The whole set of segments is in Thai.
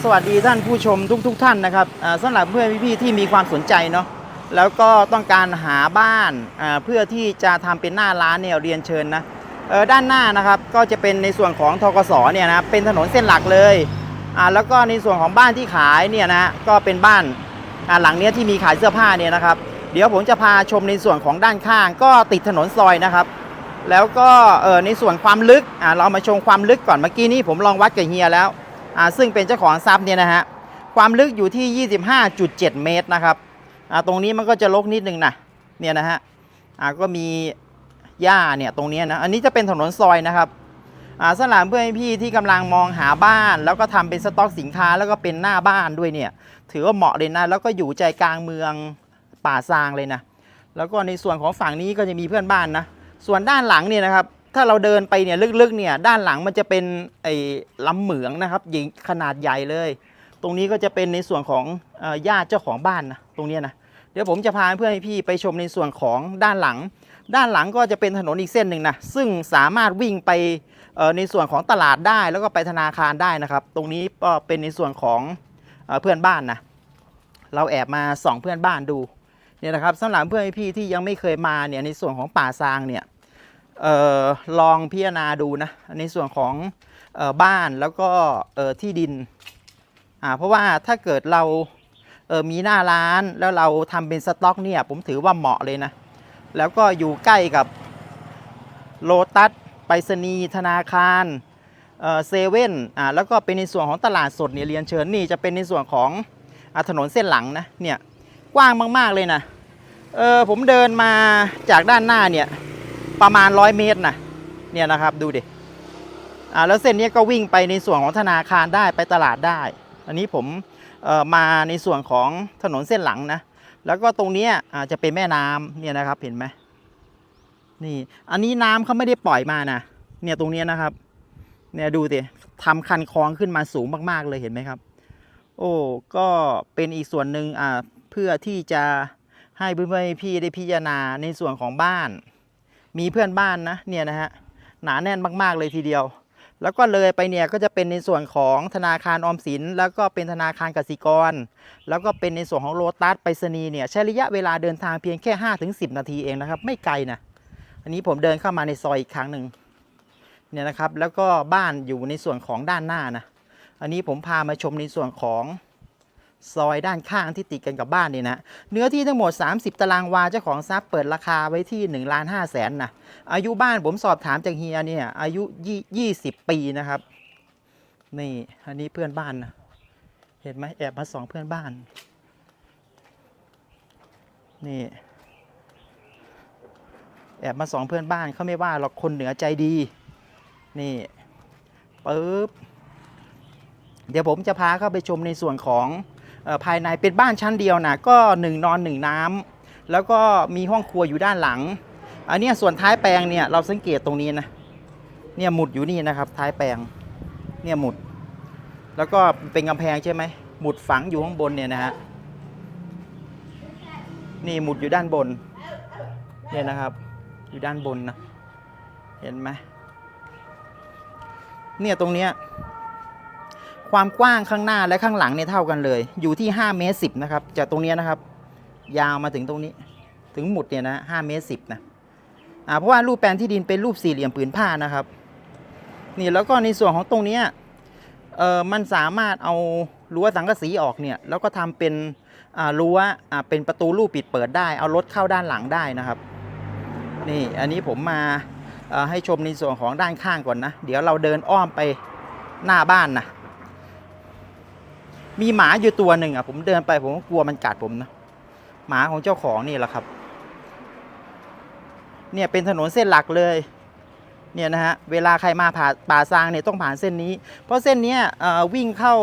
สวัสดีท่านผู้ชมทุกๆทท่านนะครับอ่าสำหรับเพื่อนพี่ๆที่มีความสนใจเนาะแล้วก็ต้องการหาบ้านเพื่อที่จะทำเป็นหน้าร้านเนี่ยเรียนเชิญนะด้านหน้านะครับก็จะเป็นในส่วนของทกสเนี่ยนะเป็นถนนเส้นหลักเลยแล้วก็ในส่วนของบ้านที่ขายเนี่ยนะก็เป็นบ้านหลังเนี้ยที่มีขายเสื้อผ้าเนี่ยนะครับ เดี๋ยวผมจะพาชมในส่วนของด้านข้าง ก็ติดถนนซอยนะครับ แล้วก็ในส่วนความลึกเรามาชมความลึกก่อนเมื่อกี้นี้ผมลองวัดกับเฮียแล้ว ซึ่งเป็นเจ้าของทรัพย์เนี่ยนะฮะความลึกอยู่ที่ 25.7 เมตรนะครับอ่าตรงนี้มันก็จะลกนิดนึงนะเนี่ยนะฮะอ่าก็มีหญ้าเนี่ยตรงเนี้ยนะอันนี้จะเป็นถนนซอยนะครับอ่าสำหรับเพื่อนพี่ที่กำลังมองหาบ้าน แล้วก็ทำเป็นสต็อกสินค้าแล้วก็เป็นหน้าบ้านด้วยเนี่ยถือว่าเหมาะเลยนะแล้วก็อยู่ใจกลางเมืองป่าซางเลยนะแล้วก็ในส่วนของฝั่งนี้ก็จะมีเพื่อนบ้านนะส่วนด้านหลังเนี่ยนะครับ ถ้าเราเดินไปเนี่ยลึกๆเนี่ยด้านหลังมันจะเป็นไอ้ลำเหมืองนะครับใหญ่ขนาดใหญ่เลย ตรงนี้ก็จะเป็นในส่วนของญาติเจ้าของบ้านนะตรงนี้นะเดี๋ยวผมจะพาเพื่อนให้พี่ไปชมในส่วนของด้านหลัง ด้านหลังก็จะเป็นถนนอีกเส้นหนึ่งนะซึ่งสามารถวิ่งไปในส่วนของตลาดได้แล้วก็ไปธนาคารได้นะครับ ตรงนี้ก็เป็นในส่วนของเพื่อนบ้านนะเราแอบมาส่องเพื่อนบ้านดูเนี่ยนะครับสำหรับเพื่อนพี่ที่ยังไม่เคยมาเนี่ยในส่วนของป่าซางเนี่ย ลองพิจารณาดูนะในส่วนของออบ้านแล้วก็ที่ดินเพราะว่าถ้าเกิดเราเมีหน้าร้านแล้วเราทำเป็นสต็อกเนี่ยผมถือว่าเหมาะเลยนะ แล้วก็อยู่ใกล้กับโลตัสไปรษณีย์ธนาคารเซเว่นอ่าแล้วก็เป็นในส่วนของตลาดสดเนี่ยเรียนเชิญนี่จะเป็นในส่วนของอถนนเส้นหลังนะเนี่ยกว้างมากๆเลยนะเออผมเดินมาจากด้านหน้าเนี่ย ประมาณร้อยเมตรนะเนี่ยนะครับดูดิอ่าแล้วเส้นนี้ก็วิ่งไปในส่วนของธนาคารได้ไปตลาดได้ อันนี้ผมเอ่อมาในส่วนของถนนเส้นหลังนะ แล้วก็ตรงนี้ยอาจจะเป็นแม่น้ำเนี่ยนะครับเห็นไหมนี่อันนี้น้ำเขาไม่ได้ปล่อยมานะเนี่ยตรงนี้นะครับเนี่ยดูสิทำคันคลองขึ้นมาสูงมากๆเลยเห็นไหมครับ โอ้ก็เป็นอีกส่วนหนึ่งอ่าเพื่อที่จะให้เพื่อนๆพี่ได้พิจารณาในส่วนของบ้าน มีเพื่อนบ้านนะเนี่ยนะฮะหนาแน่นมากๆเลยทีเดียว แล้วก็เลยไปเนี่ยก็จะเป็นในส่วนของธนาคารออมสิน แล้วก็เป็นธนาคารกสิกร แล้วก็เป็นในส่วนของโลตัสไปรษณีย์เนี่ยใช้ระยะเวลาเดินทางเพียงแค่ 5-10 นาทีเองนะครับ ไม่ไกลนะอันนี้ผมเดินเข้ามาในซอยอีกครั้งหนึ่งเนี่ยนะครับแล้วก็บ้านอยู่ในส่วนของด้านหน้านะอันนี้ผมพามาชมในส่วนของ ซอยด้านข้างที่ติดกันกับบ้านนี่นะ เนื้อที่ทั้งหมด 30 ตารางวาเจ้าของทรัพย์เปิดราคาไว้ที่1ล้าน5แสนนะ อายุบ้านผมสอบถามจากเฮียเนี่ยอายุ 20 ปีนะครับ นี่อันนี้เพื่อนบ้านนะ เห็นไหมแอบมาสองเพื่อนบ้าน นี่ แอบมาสองเพื่อนบ้านเขาไม่ว่าหรอกคนเหนือใจดี นี่ปึ๊บ เดี๋ยวผมจะพาเข้าไปชมในส่วนของ ภายในเป็นบ้านชั้นเดียวนะก็หนึ่งนอนหนึ่งน้ำแล้วก็มีห้องครัวอยู่ด้านหลัง อันนี้ส่วนท้ายแปลงเนี่ยเราสังเกตตรงนี้นะเนี่ยหมุดอยู่นี่นะครับ ท้ายแปลงเนี่ยหมุด แล้วก็เป็นกำแพงใช่ไหมหมุดฝังอยู่ข้างบนเนี่ยนะฮะนี่หมุดอยู่ด้านบนเนี่ยนะครับ อยู่ด้านบนนะเห็นไหมเนี่ยตรงเนี้ย ความกว้างข้างหน้าและข้างหลังเนี่ยเท่ากันเลย อยู่ที่5เมตร10นะครับจากตรงนี้นะครับ ยาวมาถึงตรงนี้ ถึงหมุดเนี่ยนะ5เมตร10นะอ่าเพราะว่ารูปแปลนที่ดินเป็นรูปสี่เหลี่ยมผืนผ้านะครับนี่แล้วก็ในส่วนของตรงนี้เออมันสามารถเอารั้วสังกะสีออกเนี่ยแล้วก็ทำเป็นอ่ารั้วอ่าเป็นประตูรูปปิดเปิดได้ เอารถเข้าด้านหลังได้นะครับ นี่อันนี้ผมมาให้ชมในส่วนของด้านข้างก่อนนะ เดี๋ยวเราเดินอ้อมไปหน้าบ้านนะ มีหมาอยู่ตัวหนึ่งอะผมเดินไปผมก็กลัวมันกัดผมนะหมาของเจ้าของนี่แหละครับ เนี่ยเป็นถนนเส้นหลักเลยเนี่ยนะฮะเวลาใครมาผ่าป่าซางเนี่ยต้องผ่านเส้นนี้ เพราะเส้นนี้วิ่งเข้า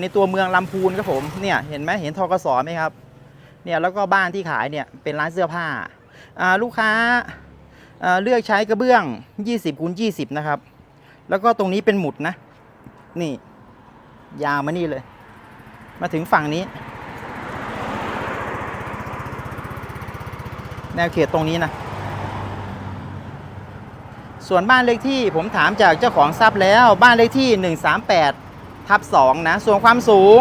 ในตัวเมืองลำพูนครับผมเนี่ยเห็นไหมเห็นทกสไหมครับเนี่ยแล้วก็บ้านที่ขายเนี่ยเป็นร้านเสื้อผ้าลูกค้าเเลือกใช้กระเบื้อง 20คูณ20 นะครับ แล้วก็ตรงนี้เป็นหมุดนะ นี่ ยาวมานี่เลย มาถึงฝั่งนี้ แนวเขตตรงนี้นะ ส่วนบ้านเลขที่ผมถามจากเจ้าของทรัพย์แล้วบ้านเลขที่ 138ทับ2นะ ส่วนความสูง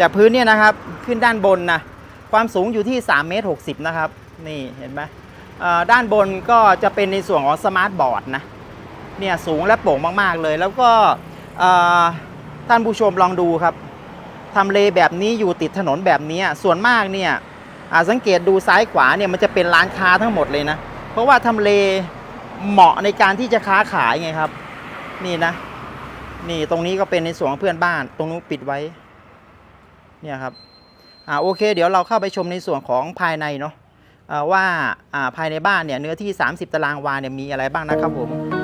จากพื้นเนี่ยนะครับ ขึ้นด้านบนนะความสูงอยู่ที่3เมตร60 นะครับ นี่เห็นไหมด้านบนก็จะเป็นในส่วนของสมาร์ทบอร์ดนะ เนี่ยสูงและโปร่งมาก ๆ เลย แล้วก็ท่านผู้ชมลองดูครับ ทำเลแบบนี้อยู่ติดถนนแบบนี้ส่วนมากเนี่ยสังเกตดูซ้ายขวาเนี่ยมันจะเป็นร้านค้าทั้งหมดเลยนะ เพราะว่าทำเลเหมาะในการที่จะค้าขายไงครับ นี่นะ นี่ตรงนี้ก็เป็นในส่วนของเพื่อนบ้าน ตรงนู้นปิดไว้ เนี่ยครับอ่าโอเค เดี๋ยวเราเข้าไปชมในส่วนของภายในเนาะว่าอ่าภายในบ้านเนี่ยเนื้อที่ 30 ตารางวาเนี่ยมีอะไรบ้างนะครับผม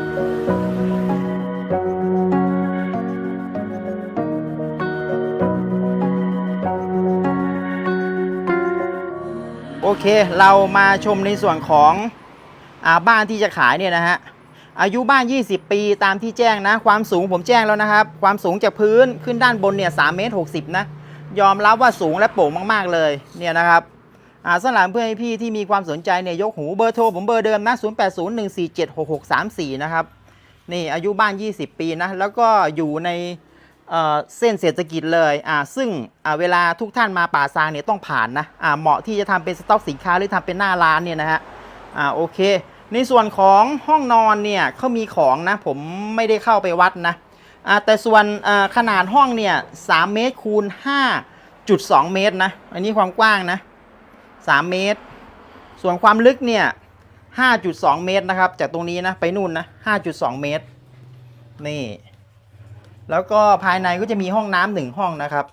เคเรามาชมในส่วนของอาบ้านที่จะขายเนี่ยนะฮะอายุบ้าน 20 ปีตามที่แจ้งนะ ความสูงผมแจ้งแล้วนะครับ ความสูงจากพื้นขึ้นด้านบนเนี่ย3เมตร60นะ ยอมรับว่าสูงและโปร่งมาก ๆ เลยเนี่ยนะครับอ่าสำหรับเพื่อนพี่ที่มีความสนใจเนี่ยยกหูเบอร์โทรผมเบอร์เดิมนะ 0801476634 นะครับ นี่อายุบ้าน 20 ปีนะ แล้วก็อยู่ใน เเส้นเศรษฐกิจเลยอ่าซึ่งเวลาทุกท่านมาป่าซางเนี่ยต้องผ่านนะอ่าเหมาะที่จะทำเป็นสต็อกสินค้าหรือทำเป็นหน้าร้านเนี่ยนะฮะอ่าโอเค ในส่วนของห้องนอนเนี่ยเขามีของนะผมไม่ได้เข้าไปวัดนะอ่าแต่ส่วนขนาดห้องเนี่ย3เมตรคูณ5.2 เมตรนะอันนี้ความกว้างนะ3เมตร ส่วนความลึกเนี่ย5.2 เมตรนะครับ จากตรงนี้นะไปนู่นนะ5.2 เมตรนี่ แล้วก็ภายในก็จะมีห้องน้ำหนึ่งห้องนะครับ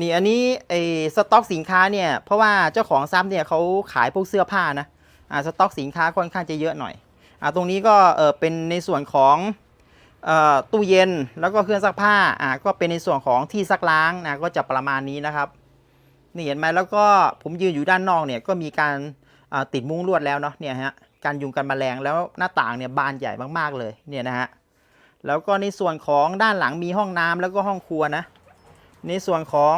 นี่อันนี้ไอ้สต็อกสินค้าเนี่ยเพราะว่าเจ้าของซับเนี่ยเขาขายพวกเสื้อผ้านะอ่าสต็อกสินค้าค่อนข้างจะเยอะหน่อยอ่าตรงนี้ก็เออเป็นในส่วนของเอ่อตู้เย็นแล้วก็เครื่องซักผ้าอ่าก็เป็นในส่วนของที่ซักล้างนะก็จะประมาณนี้นะครับนี่เห็นไหมแล้วก็ผมยืนอยู่ด้านนอกเนี่ยก็มีการอ่าติดมุ้งลวดแล้วเนาะเนี่ยฮะการยุงกันแมลงแล้วหน้าต่างเนี่ยบานใหญ่มากๆเลยเนี่ยนะฮะ แล้วก็ในส่วนของด้านหลังมีห้องน้ำแล้วก็ห้องครัวนะ ในส่วนของ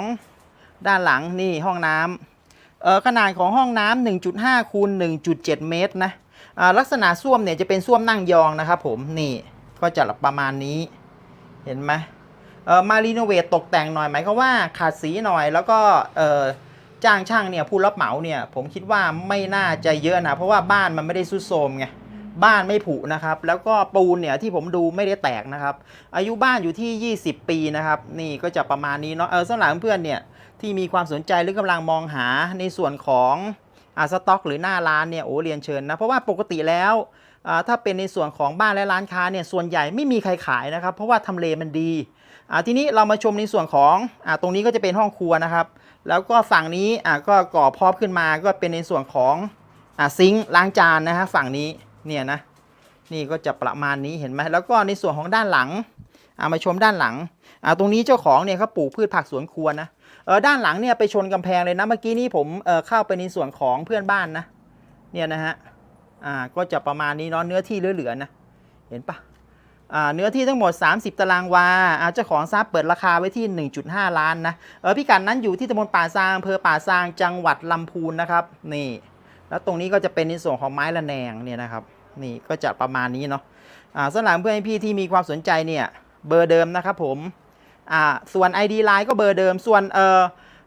ด้านหลังนี่ห้องน้ำเอ่อขนาดของห้องน้ำ1.5คูณ1.7 เมตรนะอ่าลักษณะส้วมเนี่ยจะเป็นส้วมนั่งยองนะครับผมนี่ก็จะประมาณนี้เห็นไหมเออมารีโนเวทตกแต่งหน่อยหมายความว่าขาดสีหน่อยแล้วก็เออจ้างช่างเนี่ยผู้รับเหมาเนี่ยผมคิดว่าไม่น่าจะเยอะนะเพราะว่าบ้านมันไม่ได้ซุดโทมไง บ้านไม่ผุนะครับ แล้วก็ปูนเนี่ยที่ผมดูไม่ได้แตกนะครับ อายุบ้านอยู่ที่ 20 ปีนะครับ นี่ก็จะประมาณนี้เนาะเออสำหรับเพื่อนๆเนี่ยที่มีความสนใจหรือกำลังมองหาในส่วนของอาสต็อก หรือหน้าร้านเนี่ยโอ้เรียนเชิญนะเพราะว่าปกติแล้วอ่าถ้าเป็นในส่วนของบ้านและร้านค้าเนี่ยส่วนใหญ่ไม่มีใครขายนะครับ เพราะว่าทำเลมันดีอ่าทีนี้เรามาชมในส่วนของอ่าตรงนี้ก็จะเป็นห้องครัวนะครับ แล้วก็ฝั่งนี้อ่าก็ก่อพอบขึ้นมาก็เป็นในส่วนของอ่าซิงค์ล้างจานนะฮะฝั่งนี้ เนี่ยนะนี่ก็จะประมาณนี้เห็นไหมแล้วก็ในส่วนของด้านหลังเอามาชมด้านหลังอ่าตรงนี้เจ้าของเนี่ยเขาปลูกพืชผักสวนครัวนะเออด้านหลังเนี่ยไปชนกำแพงเลยนะเมื่อกี้นี้ผมเออเข้าไปในส่วนของเพื่อนบ้านนะเนี่ยนะฮะอ่าก็จะประมาณนี้เนาะเนื้อที่เหลือๆนะเห็นปะอ่าเนื้อที่ทั้งหมด 30 ตารางวาอาเจ้าของทรัพย์เปิดราคาไว้ที่ 1.5 ล้านนะเออพิกัดนั้นอยู่ที่ตำบลป่าซางอำเภอป่าซางจังหวัดลำพูนนะครับนี่ แล้วตรงนี้ก็จะเป็นในส่วนของไม้ละแนงเนี่ยนะครับ นี่ก็จะประมาณนี้เนาะอ่าสำหรับเพื่อนพี่ที่มีความสนใจเนี่ยเบอร์เดิมนะครับผมอ่าส่วน ID Line ก็เบอร์เดิมส่วนเอ่อ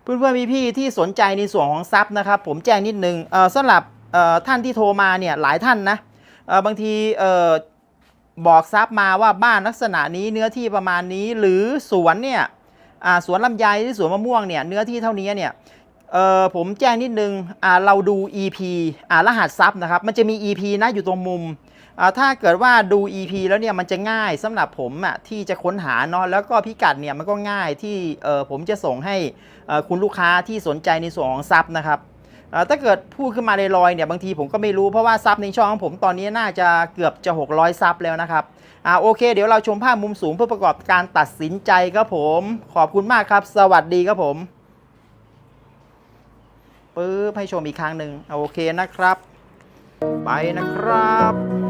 เพื่อนเพื่อนพี่ๆที่สนใจในส่วนของทรัพย์นะครับ ผมแจ้งนิดนึงเอ่อสำหรับเอ่อท่านที่โทรมาเนี่ยหลายท่านนะเอ่อบางทีเอ่อบอกซับมาว่าบ้านลักษณะนี้เนื้อที่ประมาณนี้หรือสวนเนี่ยอ่าสวนลำไยหรือสวนมะม่วงเนี่ยเนื้อที่เท่านี้เนี่ย เอ่อผมแจ้งนิดนึงอ่าเราดู EP อ่ารหัสซับนะครับ มันจะมี EP นะอยู่ตรงมุมอ่าถ้าเกิดว่าดู EP แล้วเนี่ยมันจะง่ายสำหรับผมอะที่จะค้นหาเนาะแล้วก็พิกัดเนี่ยมันก็ง่ายที่เอ่อผมจะส่งให้อ่คุณลูกค้าที่สนใจในส่วนของซับนะครับอ่อถ้าเกิดพูดขึ้นมาลอยๆเนี่ยบางทีผมก็ไม่รู้เพราะว่าซับในช่องของผมตอนนี้น่าจะเกือบจะ 600 ซับแล้วนะครับอ่าโอเค เดี๋ยวเราชมภาพมุมสูงเพื่อประกอบการตัดสินใจครับผม ขอบคุณมากครับ สวัสดีครับผม ปึ๊บให้ชมอีกครั้งหนึ่งโอเคนะครับ ไปนะครับ